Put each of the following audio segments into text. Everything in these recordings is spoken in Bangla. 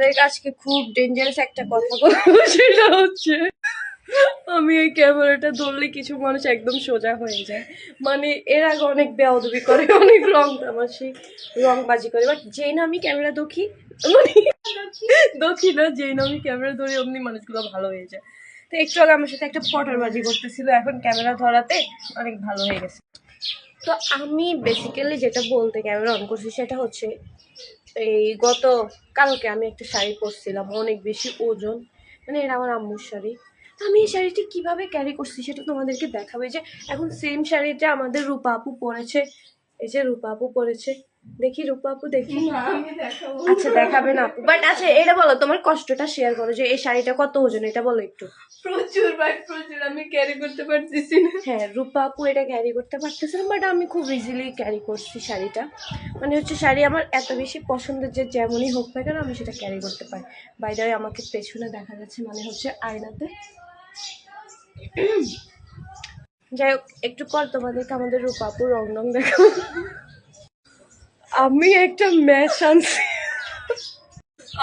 আপনাদের আজকে খুব ডেঞ্জারাস একটা কথা বলব, সেটা হচ্ছে আমি এই ক্যামেরাটা ধরলে কিছু মানুষ একদম সোজা হয়ে যায়। মানে এর আগে অনেক বেয়াদবি করে, অনেক রং তামাশি, রংবাজি করে বাট যেই না আমি ক্যামেরা দেখি মানে দেখি না, যেই না আমি ক্যামেরা ধরি, অমনি মানুষগুলো ভালো হয়ে যায়। তো একটু আগে আমার সাথে একটা পটারবাজি করতেছিল, এখন ক্যামেরা ধরাতে অনেক ভালো হয়ে গেছে। তো আমি বেসিক্যালি যেটা বলতে ক্যামেরা অন করছি, সেটা হচ্ছে এই গত, কালকে আমি একটা শাড়ি পরছিলাম, অনেক বেশি ওজন। মানে এটা আমার আম্মুর শাড়ি। তো আমি এই শাড়িটি কীভাবে ক্যারি করছি সেটা তোমাদেরকে দেখাবে। যে এখন সেম শাড়িটা আমাদের রূপা আপু পরেছে। এই যে রূপা আপু পরেছে। দেখি রূপা আপু দেখি। আচ্ছা দেখাবে না আপু। বাট আচ্ছা এটা বলো তোমার কষ্টটা শেয়ার করো যে এই শাড়িটা কত ওজন এটা বলো একটু। প্রচুর ভাই প্রচুর আমি ক্যারি করতে পারতেছি না। হ্যাঁ রূপা আপু এটা ক্যারি করতে পারতেছে না বাট আমি খুব ইজিলি ক্যারি করছি শাড়িটা। মানে হচ্ছে শাড়ি আমার এত বেশি পছন্দের যে যেমনই হোক না কেন আমি সেটা ক্যারি করতে পারি। বাইরে আমাকে পেছনে দেখা যাচ্ছে মানে হচ্ছে আয়নাতে। যাই হোক একটু পর তোমাদেরকে আমাদের রূপা আপু রং রং দেখো আমি একটা ম্যাচ আনছি।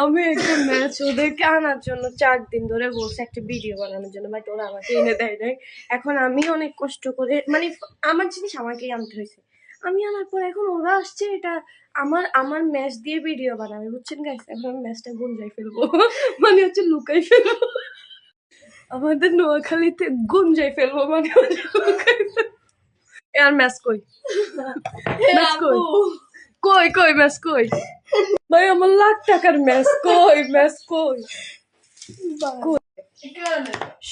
আমি একটা ম্যাচ ওদেরকে আনার জন্য চার দিন ধরে বলছে একটা ভিডিও বানানোর জন্য বাট ওরা আমাকে এনে দেয় নাই। এখন আমি অনেক কষ্ট করে মানে আমার জিনিস আমাকেই আনতে হয়েছে। আমি আনার পর এখন ওরা আসছে এটা আমার আমার ম্যাচ দিয়ে ভিডিও বানাবে বুঝছেন গাইস এখন আমি ম্যাচটা গুঞ্জাই ফেলব। মানে হচ্ছে লুকাই ফেলব। আমাদের নোয়াখালীতে গুঞ্জাই ফেলব মানে হচ্ছে লুকাই ফেলব। আর ম্যাচ কই? ম্যাচ কই? কই কই ম্যাচ কই? ভাই আমার লাখ টাকার ম্যাচ কই ম্যাচ কই?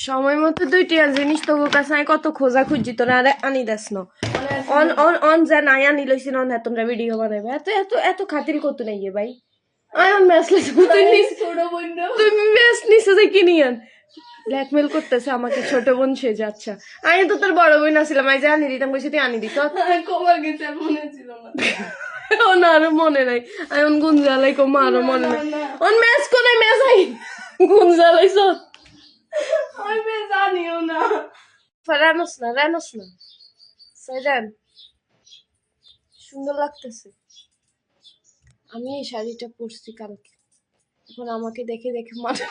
সময় মতো দুইটি জিনিস তো কাছে আমি কত খোঁজা খুঁজি তোরা আরে আনি দাস ন। অন অন অন যা নাই আনি লইছি না হ্যাঁ তোমরা ভিডিও বানাবে এত এত এত খাতির কত নাই এ ভাই? আই অন ম্যাচ লইছি তুই নিস তুমি ম্যাচ নিছে যে কিনি আন। ব্ল্যাকমেল করতেছে আমাকে ছোট বোন সে আচ্ছা। আমি তো তোর বড় বোন আসছিলাম আমি যে আনি দিতাম কইছি তুই আনি দিস কমা গেছে মনে ছিল না। ও না আরও মনে নাই। আমি অন গুঞ্জালাই কো আরও মনে নাই। অন ম্যাচ কোনে ম্যাচ আই। গুঞ্জালাই সব আমি বেশ জানিও না। রানোস না রানোস না। সাইরান সুন্দর লাগতেছে। আমি এই শাড়িটা পরছি কালকে। এখন আমাকে দেখে দেখে মানে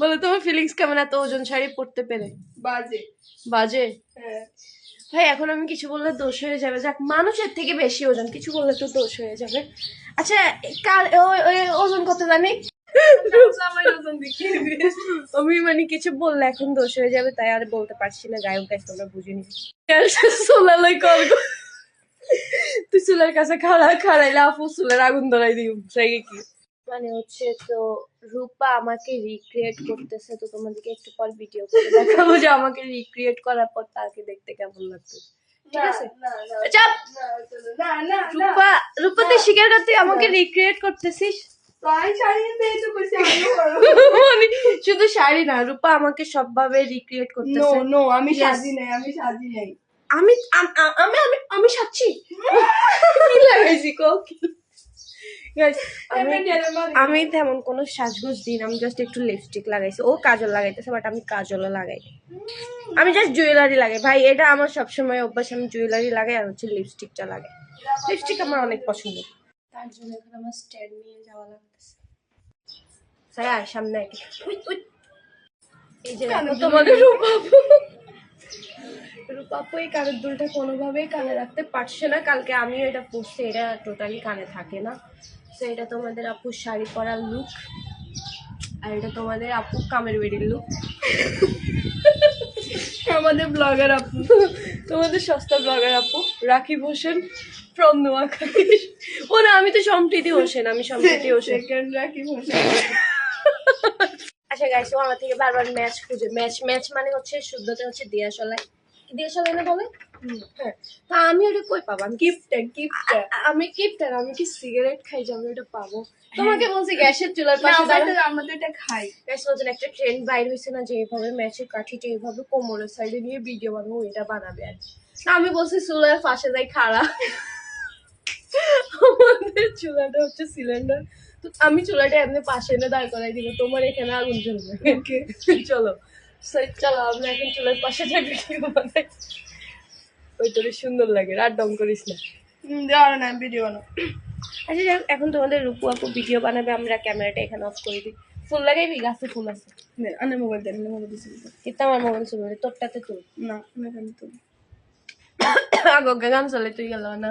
বলো তোমার ফিলিংস কেমন? এত ওজন শাড়ি পরতে পেরে। বাজে। বাজে? হ্যাঁ। ভাই, এখন আমি কিছু বললে দোষ হয়ে যাবে। যাক, মানুষের থেকে বেশি ওজন, কিছু বললে তো দোষ হয়ে যাবে। আচ্ছা কাল ওজন কত জানি? আমি মানে কিছু বললে এখন দোষ হয়ে যাবে, তাই আর বলতে পারছি না, গায়ক গাছ তোমরা বুঝিনি। সোলালাই কল। তুই চুলের কাছে খাড়া খাড়াইলে আপু চুলের আগুন ধরাই দিই কি মানে হচ্ছে তো রূপা আমাকে রিক্রিয়েট করতেছে তো তোমাদেরকে একটু পর ভিডিও করে দেখাবো যে আমাকে রিক্রিয়েট করার পর তাকে দেখতে কেমন লাগতো ঠিক আছে? না না চাপ না না না রূপা রূপা তুই স্বীকার করতে আমাকে রিক্রিয়েট করতেছিস? মানে শুধু শাড়ি না রূপা আমাকে সবভাবে রিক্রিয়েট নো করতেছে নো আমি সাজি নাই আমি সাজি নাই। আমি আমি আমি আমি সাচ্ছি কি লাগাইছি কো? Guys, আমি তেমন কোনো সাজগোজ দিন আমি জাস্ট একটু লিপস্টিক লাগাইছি। ও কাজল লাগাইতেছে বাট আমি কাজলও লাগাই আমি জাস্ট জুয়েলারি লাগাই। ভাই এটা আমার সবসময় অভ্যাস আমি জুয়েলারি লাগাই আর হচ্ছে লিপস্টিকটা লাগাই। লিপস্টিক আমার অনেক পছন্দ। তার জন্য এখন আমার স্ট্যান্ড নিয়ে যাওয়া লাগতেছে। সামনে আয়। উই, উই। এই যে তোমাদের রূপাপু রূপাপু এই কানের দুলটা কোনোভাবেই কানে রাখতে পারছে না। কালকে আমিও এটা পরছি এটা টোটালি কানে থাকে না। তো এটা তোমাদের আপুর শাড়ি পরার লুক আর এটা তোমাদের আপু কামের বেড়ির লুক আমাদের ব্লগার আপু। তোমাদের সস্তা ব্লগার আপু রাকিব হোসেন ফ্রম নোয়াখালী। ও না আমি তো সম্প্রীতি হোসেন আমি সম্প্রীতি হোসেন। রাখি বসে আচ্ছা গাইস ও আমার থেকে বারবার ম্যাচ খুঁজে। ম্যাচ ম্যাচ মানে হচ্ছে শুদ্ধতে হচ্ছে দিয়াশলাই। দিয়াশলাই না বলে? হ্যাঁ। তা আমি ওটা কই পাবো? আমি কি গিফট গিফট আ- আমি কি আমি কি সিগারেট খাই যে আমি ওটা পাবো? তোমাকে বলছি গ্যাসের চুলার পাশে দাঁড়ানো আমরা তো এটা খাই। গ্যাস নতুন একটা ট্রেন্ড বাইর হয়েছে না যে এইভাবে ম্যাচের কাঠিটা এইভাবে কোমরের সাইডে নিয়ে ভিডিও বানাবো এটা বানাবে আর। না আমি বলছি চুলার পাশে যাই খাড়া। আমাদের চুলাটা হচ্ছে সিলিন্ডার তো আমি চুলাটা এমনি পাশে এনে দাঁড় করাই দিব তোমার এখানে আগুন জ্বলবে। চলো। চলো আমরা এখন চুলার পাশে যাই ভিডিও বানাই। ওই তোর সুন্দর লাগে আর ডং করিস না। দেওয়ার না ভিডিও না আচ্ছা দেখ এখন তোমাদের রূপু আপু ভিডিও বানাবে আমরা ক্যামেরাটা এখানে অফ করে দিই। ফুল লাগাইবি গাছে ফুল আছে। আনে মোবাইল দেন মোবাইল দিছি। কিন্তু আমার মোবাইল চলবে তোরটাতে তুল। না আমি কেন তো আগে গান চলে তুই গেল না।